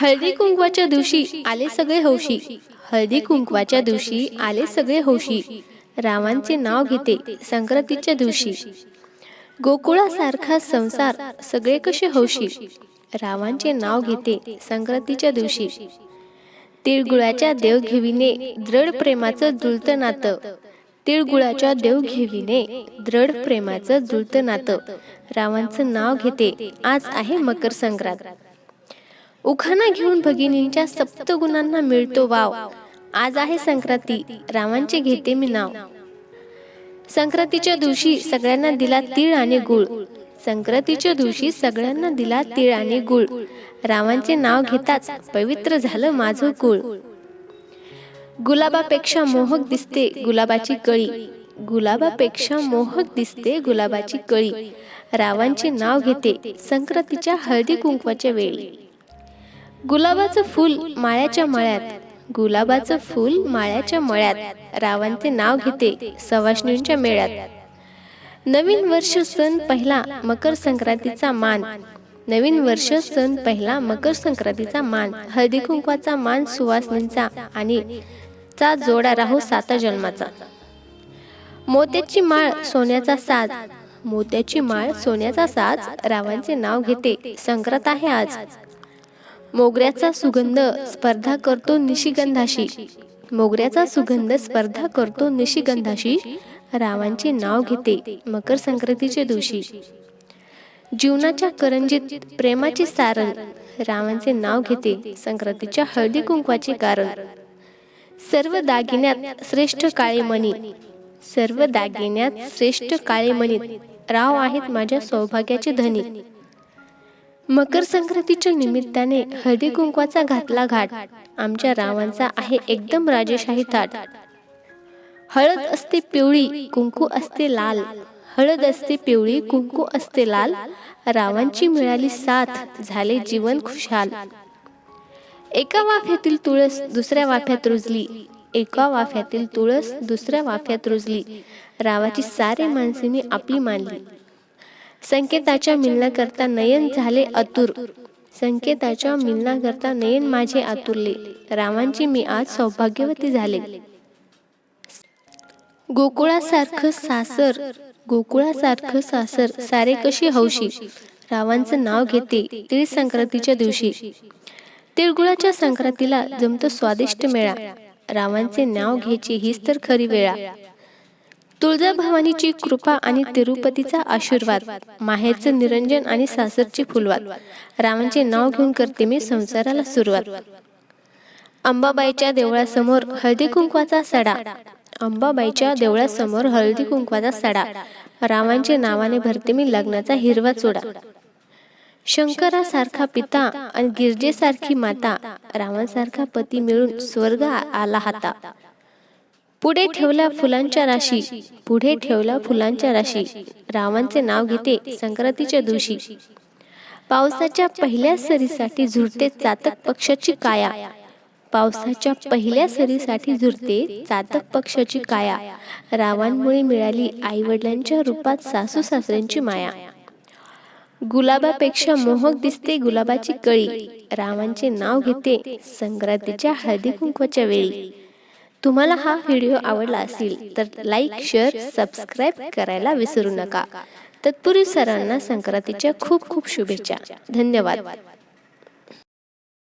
हळदी कुंकवाच्या दिवशी आले सगळे हौशी. हळदी कुंकवाच्या दिवशी आले सगळे हौशी. रावांचे नाव घेते संक्रांतीच्या दिवशी. गोकुळासारखा संसार सगळे कसे हौशी? रावांचे नाव घेते संक्रांतीच्या दिवशी. तिळगुळाच्या देवघेवीने दृढ प्रेमाचं जुळतं नातं. तिळगुळाच्या देवघेवीने दृढ प्रेमाचं जुळतं नातं. रावांचं नाव घेते आज आहे मकर संक्रांत. उखाणा घेऊन भगिनींच्या सप्तगुणांना मिळतो वाव. आज आहे संक्रांती. रावांचे घेते मी नाव. संक्रांतीच्या दिवशी सगळ्यांना दिला तीळ आणि गुळ. संक्रांतीच्या दिवशी सगळ्यांना दिला तीळ आणि गुळ. रावांचे नाव घेताच पवित्र झालं माझं कुळ गुलाबापेक्षा मोहक दिसते गुलाबाची कळी. गुलाबापेक्षा मोहक दिसते गुलाबाची कळी. रावांचे नाव घेते संक्रांतीच्या हळदी कुंकवाच्या वेळी. गुलाबाचं फूल माळ्याच्या मळ्यात. गुलाबाचं फूल माळ्याच्या मळ्यात. रावांचे नाव घेते सवाष्णूंच्या मेळ्यात. नवीन वर्ष सण पहिला मकर संक्रांतीचा मान. नवीन वर्ष सण पहिला मकर संक्रांतीचा मान. हळदी कुंकवाचा मान सुवासनींचा आणि चा जोडा राहू साता जन्माचा. मोत्याची माळ सोन्याचा साज. मोत्याची माळ सोन्याचा साज रावांचे नाव घेते. संक्रांत आहे आज. मोगऱ्याचा सुगंध स्पर्धा करतो निशिगंधाशी. मोगऱ्याचा सुगंध स्पर्धा करतो निशिगंधाशी. रावांचे नाव घेते मकर संक्रांतीच्या दिवशी. जीवनाच्या करंजीत प्रेमाचे सारण. रावांचे नाव घेते संक्रांतीच्या हळदी कुंकवाचे कारण. सर्व दागिन्यात श्रेष्ठ काळे मणी. सर्व दागिन्यात श्रेष्ठ काळे मणी राव आहेत माझ्या सौभाग्याचे धनी. मकर संक्रांतीच्या निमित्ताने हळदी कुंकवाचा घातला घाट आमच्या रावांचा आहे एकदम राजेशाही थाट. हळद असते पिवळी कुंकू असते लाल. हळद असते पिवळी कुंकू असते लाल. रावांची मिळाली साथ झाले जीवन खुशाल. एका वाफ्यातील तुळस दुसऱ्या वाफ्यात रुजली. एका वाफ्यातील तुळस दुसऱ्या वाफ्यात रुजली. रावाची सारे माणसे मी आपली मानली. संकेताच्या मिलनाकरता नयन झाले अतुर. संकेताच्या मिलनाकरता नयन माझे आतुरले रावांची मी आज सौभाग्यवती झाले. गोकुळासारखं सासर गोकुळासारखं सासर सारे कशी हौशी? रावांचं नाव घेते तीळ संक्रांतीच्या दिवशी. तिळगुळाच्या संक्रांतीला जमतो स्वादिष्ट मेळा. रावांचे नाव घ्यायची हीच तर खरी वेळा. तुळजाभवानीची कृपा आणि तिरुपतीचा आशीर्वाद माहेरचं निरंजन आणि सासरची फुलवात. रावांचे नाव घेऊन करते मी संसाराला सुरुवात. अंबाबाईच्या देवळासमोर हळदी कुंकवाचा सडा. अंबाबाईच्या देवळासमोर हळदी कुंकवाचा सडा. रावांच्या नावाने भरते मी लग्नाचा हिरवा चोडा. शंकरासारखा पिता आणि गिरजेसारखी माता. रावांसारखा पती मिळून स्वर्ग आला हाता. पुढे ठेवल्या फुलांच्या राशी. पुढे ठेवल्या फुलांच्या राशी. रावांचे नाव घेते संक्रांतीच्या दिवशी. पावसाच्या पहिल्या सरीसाठी झुरते चातक पक्षाची काया. पावसाच्या पहिल्या सरीसाठी झुरते चातक पक्षाची काया. रावांमुळे मिळाली आई वडिलांच्या रूपात सासू सासऱ्यांची माया. गुलाबापेक्षा मोहक दिसते गुलाबाची कळी. रावांचे नाव घेते संक्रांतीच्या हळदी कुंकवाच्या वेळी. तुम्हाला हा व्हिडिओ आवडला असेल तर लाईक शेअर सबस्क्राईब करायला विसरू नका. तत्पूर्वी सरांना संक्रांतीच्या खूप खूप शुभेच्छा. धन्यवाद.